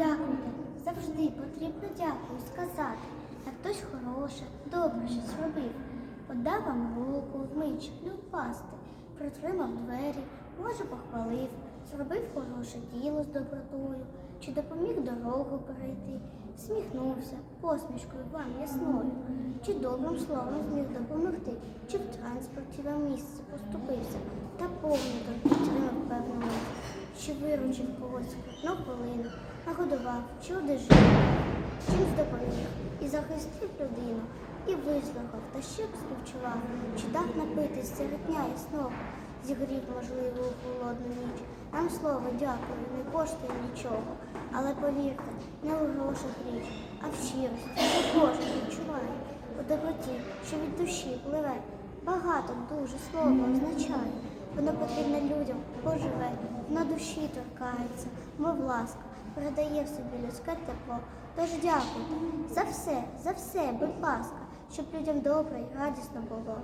Дякуйте. Завжди потрібно дякую сказати. Як хтось хороше, добре щось робив. Подав вам руку, вмить, не впасти, притримав двері, може похвалив, зробив хороше діло з добротою, чи допоміг дорогу перейти, сміхнувся посмішкою вам ясною, чи добрим словом зміг допомогти, чи в транспорті вам місце поступився, та певну чи виручив когось на хвилину, нагодував, чи одежив, чимсь допоміг і захистив людину, і вислухав, та ще б співчував, чи дав напитись серед дня ясного, зігрів, можливо, у холодну ніч. Нам слово дякую, не коштує нічого, але повірте, не у грошах річ, а в щирості, що кожен відчуває, у доброті, що від душі пливе. Багато дуже слово означає. Воно потрібне людям, на душі торкається, мов ласка, передає в собі людське тепло. Тож дякуйте за все, за все, будь ласка, щоб людям добре і радісно було.